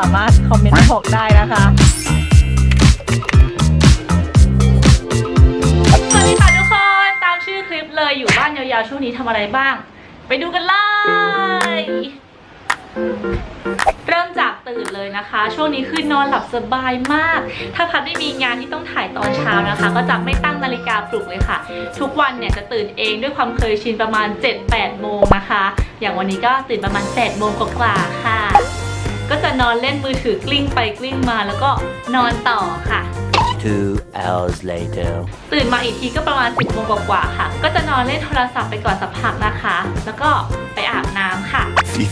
สามารถคอมเมนต์บอกได้นะคะสวัสดีค่ะทุกคนตามชื่อคลิปเลยอยู่บ้านยาวๆช่วงนี้ทำอะไรบ้าง ไปดูกันเลย เริ่มจากตื่นเลยนะคะ ช่วงนี้คือนอนหลับสบายมาก ถ้าพัดไม่มีงานที่ต้องถ่ายตอนเช้านะคะ ก็จะไม่ตั้งนาฬิกาปลุกเลยค่ะ ทุกวันเนี่ยจะตื่นเองด้วยความเคยชินประมาณ 7-8 โมงนะคะ อย่างวันนี้ก็ตื่นประมาณ 8 โมงกว่าๆค่ะ ก็จะนอนเล่นมือถือกลิ้งไปกลิ้งมาแล้วก็นอนต่อค่ะ Two hours later. ตื่นมาอีกทีก็ประมาณ 10โมงกว่าๆค่ะ ก็จะนอนเล่นโทรศัพท์ไปก่อนสักพักนะคะ แล้วก็ไปอาบน้ำค่ะ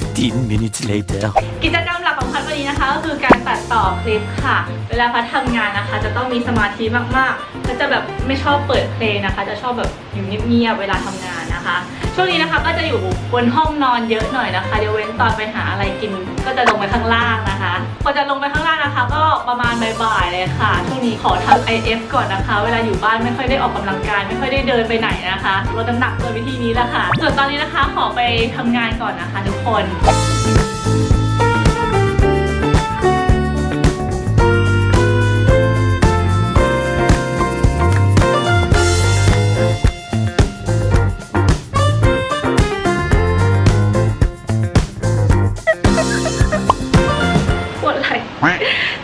15 minutes later. กิจกรรมหลักของพัดวันนี้นะคะ ก็คือการตัดต่อคลิปค่ะ เวลาพัดทำงานนะคะ จะต้องมีสมาธิมากๆ ก็จะแบบไม่ชอบเปิดเพลงนะคะ จะชอบแบบอยู่เงียบๆเวลาทำงานนะคะ ช่วงนี้นะคะก็จะอยู่บนห้องนอนเยอะหน่อยนะคะเดี๋ยวเว้นตอนไปหาอะไรกิน ก็จะลงไปข้างล่างนะคะพอจะลงไปข้างล่างนะคะ ก็ประมาณบ่ายๆเลยค่ะ ช่วงนี้ขอทำ IF ก่อนนะคะ เวลาอยู่บ้านไม่ค่อยได้ออกกำลังกาย ไม่ค่อยได้เดินไปไหนนะคะลดน้ำหนักโดยวิธีนี้แหละค่ะ ส่วนตอนนี้นะคะขอไปทำงานก่อนนะคะ ทุกคน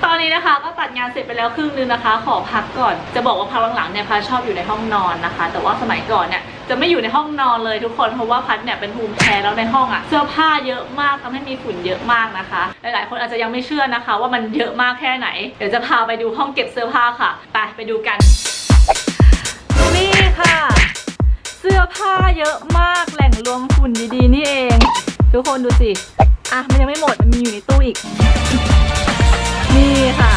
ตอนนี้นะคะก็ตัดงานเสร็จไปแล้วครึ่งนึงนะคะ ขอพักก่อนจะบอกว่าพักหลังๆเนี่ยพัดชอบอยู่ในห้องนอนนะคะ แต่ว่าสมัยก่อนเนี่ยจะไม่อยู่ในห้องนอนเลยทุกคนเพราะว่าพัดเนี่ยเป็นภูมิแพ้แล้วในห้องอะเสื้อผ้าเยอะมากทำให้มีฝุ่นเยอะมากนะคะ หลายๆ คนอาจจะยังไม่เชื่อนะคะ ว่ามันเยอะมากแค่ไหน เดี๋ยวจะพาไปดูห้องเก็บเสื้อผ้าค่ะไปไปดูกันนี่ค่ะ เสื้อผ้าเยอะมากแหล่งรวมฝุ่นดีๆนี่เอง ทุกคนดูสิอะมันยังไม่หมดมันมีอยู่ในตู้อีก นี่ค่ะ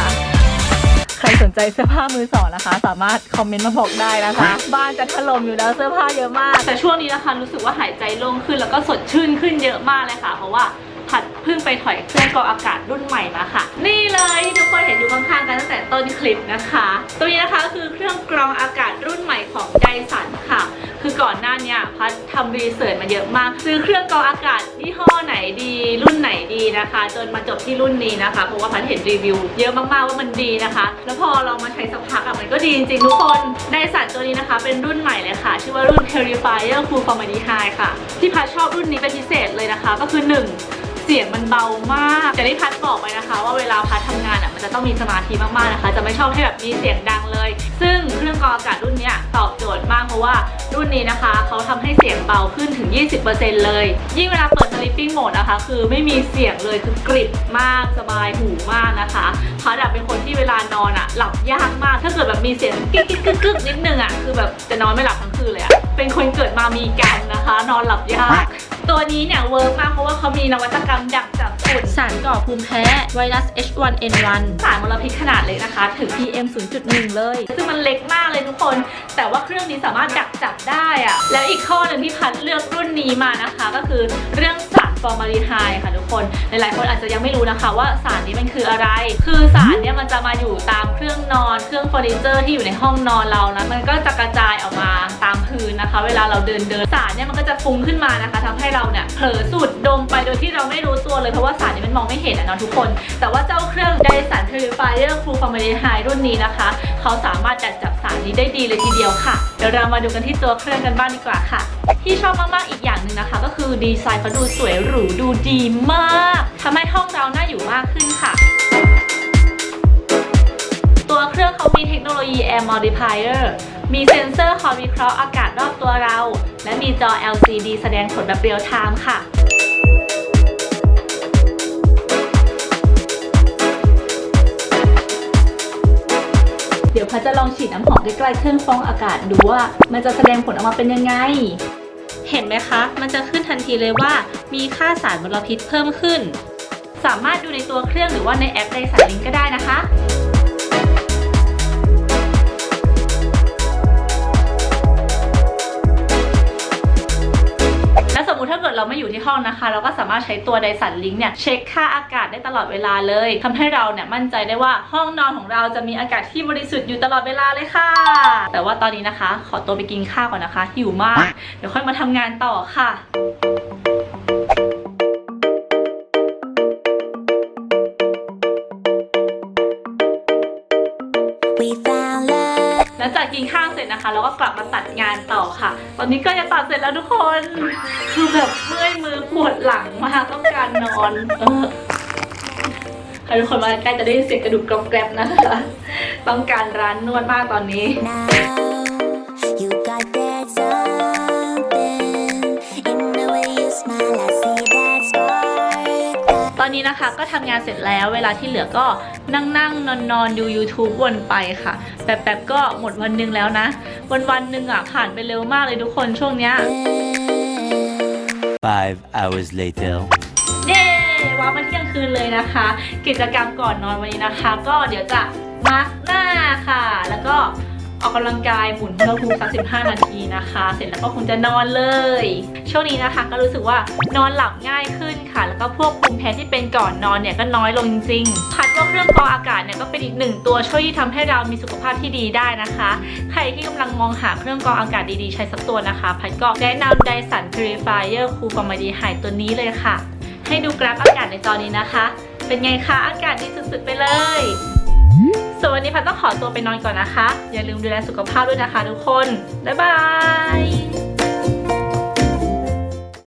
ใครสนใจเสื้อผ้ามือสองนะคะ สามารถคอมเมนต์มาบอกได้นะคะ บ้านจะถล่มอยู่แล้วเสื้อผ้าเยอะมาก แต่ช่วงนี้นะคะรู้สึกว่าหายใจโล่งขึ้นแล้วก็สดชื่นขึ้นเยอะมากเลยค่ะ เพราะว่าผัดเพิ่งไปถอยเครื่องกรองอากาศรุ่นใหม่มาค่ะ นี่เลยที่ทุกคนเห็นอยู่ข้างๆกันตั้งแต่ต้นคลิปนะคะ ตัวนี้นะคะคือเครื่องกรองอากาศรุ่นใหม่ของไดสันค่ะ คือก่อนหน้านี้พัดทำรีเสิร์ชมาเยอะมาก ซื้อเครื่องกรองอากาศยี่ห้อไหนดี รุ่นไหนดีนะคะ จนมาจบที่รุ่นนี้นะคะเพราะว่าพัดเห็นรีวิว เยอะมากๆว่ามันดีนะคะ แล้วพอเรามาใช้สักพักอะมันก็ดีจริงๆทุกคนไดสันตัวนี้นะคะ เป็นรุ่นใหม่เลยค่ะ ชื่อว่ารุ่น Purifier Cool Formaldehyde ค่ะ ที่พัดชอบรุ่นนี้เป็นพิเศษเลยนะคะ ก็คือหนึ่ง เสียงมันเบามากอย่างที่พัดบอกไปนะคะ ว่าเวลาพัดทำงานอะมันจะต้องมีสมาธิมากๆนะคะ จะไม่ชอบให้แบบมีเสียงดังเลย ซึ่งเครื่องกรองอากาศรุ่นนี้ตอบโจทย์มากเพราะว่ารุ่นนี้นะคะเขาทำให้เสียงเบาขึ้นถึง 20%เลย ยิ่งเวลาเปิด sleeping mode นะคะ คือไม่มีเสียงเลยคือกริบมากสบายหูมากนะคะพัดเป็นคนที่เวลานอนอะหลับยากมาก ถ้าเกิดแบบมีเสียงกิ๊กกิ๊กกึกกึกนิดนึงอะคือแบบจะนอนไม่หลับทั้งคืนเลยอะเป็นคนเกิดมามีกรรนะคะ นอนหลับยาก ตัวนี้เนี่ยเวิร์กมากเพราะว่าเขามีนวัตกรรมดักจับฝุ่นสารก่อภูมิแพ้ไวรัส H1N1 สารมลพิษขนาดเล็กนะคะ ถึง PM 0.1 เลย ซึ่งมันเล็กมากเลยทุกคน แต่ว่าเครื่องนี้สามารถดักจับได้อะแล้วอีกข้อหนึ่งที่พัดเลือกรุ่นนี้มานะคะ ก็คือเรื่องสารฟอร์มาลีไฮด์ค่ะทุกคน หลายๆ คนอาจจะยังไม่รู้นะคะว่าสารนี้มันคืออะไร คือสารเนี่ยมันจะมาอยู่ตามเครื่องนอน เครื่องเฟอร์นิเจอร์ที่อยู่ในห้องนอนเรานะมันก็จะกระจายออกมาตามพื้นนะคะ เวลาเราเดินเดินสารเนี่ยมันก็จะฟุ้งขึ้นมานะคะทำให้เราเนี่ยเผลอสูดดมไปโดยที่เราไม่รู้ตัวเลยเพราะว่าสารนี้มันมองไม่เห็นอะเนาะทุกคน แต่ว่าเจ้าเครื่อง Dyson Purifier Cool Formaldehyde รุ่นนี้นะคะ เขาสามารถดักจับสารนี้ได้ดีเลยทีเดียวค่ะ เดี๋ยวเรามาดูกันที่ตัวเครื่องกันบ้างดีกว่าค่ะ ที่ชอบมากๆอีกอย่างหนึ่งนะคะ ก็คือดีไซน์เขาดูสวยหรูดูดีมากทำให้ห้องเราน่าอยู่มากขึ้นค่ะ ตัวเครื่องเขามีเทคโนโลยี Air Modifier มีเซ็นเซอร์คอยวิเคราะห์อากาศรอบตัวเรา และมีจอ LCD แสดงผลแบบเรียลไทม์ค่ะเดี๋ยวพัจะลองฉีดน้ำหอมใกล้ๆเครื่องฟองอากาศดูว่า มันจะแสดงผลออกมาเป็นยังไง เห็นไหมคะ มันจะขึ้นทันทีเลยว่า มีค่าสารมลพิษเพิ่มขึ้น สามารถดูในตัวเครื่องหรือว่าในแอปไดสายลิงก็ได้นะคะ นะคะเราก็สามารถใช้ตัวไดสันลิงเนี่ยเช็คค่าอากาศได้ตลอดเวลาเลยทำให้เราเนี่ยมั่นใจได้ว่าห้องนอนของเราจะมีอากาศที่บริสุทธิ์อยู่ตลอดเวลาเลยค่ะ แต่ว่าตอนนี้นะคะ ขอตัวไปกินข้าวก่อนนะคะหิวมาก เดี๋ยวค่อยมาทำงานต่อค่ะ งจากกินข้าวเสร็จนะคะเราก็กลับมาตัดงานต่อค่ะ ตอนนี้ก็จะตัดเสร็จแล้วทุกคน คือแบบเมื่อยมือปวดหลังมากต้องการนอน เออใครทุกคนมาใกล้จะได้เสียงกระดูกกรอบแกรบนะคะ ต้องการร้านนวดมากตอนนี้ อนนี้นะคะก็ทำงานเสร็จแล้ว เวลาที่เหลือก็นั่งนั่งนอนนอนดู YouTube วนไปค่ะแป๊บๆก็หมดวันหนึงแล้วนะ วันวันๆหนึ่งอะผ่านไปเร็วมากเลยทุกคนช่วงเนี้ย Five hours later. เย้ว้าวมาเที่ยงคืนเลยนะคะ กิจกรรมก่อนนอนวันนี้นะคะ ก็เดี๋ยวจะมาร์กหน้าค่ะแล้วก็ ออกกำลังกายหมุนพุทธภูมิสัก15 นาทีนะคะ เสร็จแล้วก็คงจะนอนเลย ช่วงนี้นะคะ ก็รู้สึกว่านอนหลับง่ายขึ้นค่ะ แล้วก็พวกภูมิแพ้ที่เป็นก่อนนอนเนี่ยก็น้อยลงจริงๆพัดว่าเครื่องกรองอากาศเนี่ยก็เป็นอีกหนึ่งตัวช่วยที่ทำให้เรามีสุขภาพที่ดีได้นะคะ ใครที่กำลังมองหาเครื่องกรองอากาศดีๆ ใช้สักตัวนะคะ พัดก็แนะนำ Dyson Purifier Cool Formaldehyde ตัวนี้เลยค่ะ ให้ดูกราฟอากาศในจอนี้นะคะ เป็นไงคะอากาศดีสุดๆไปเลย ส่วนวันนี้พัดต้องขอตัวไปนอนก่อนนะคะ อย่าลืมดูแลสุขภาพด้วยนะคะทุกคน บ๊ายบาย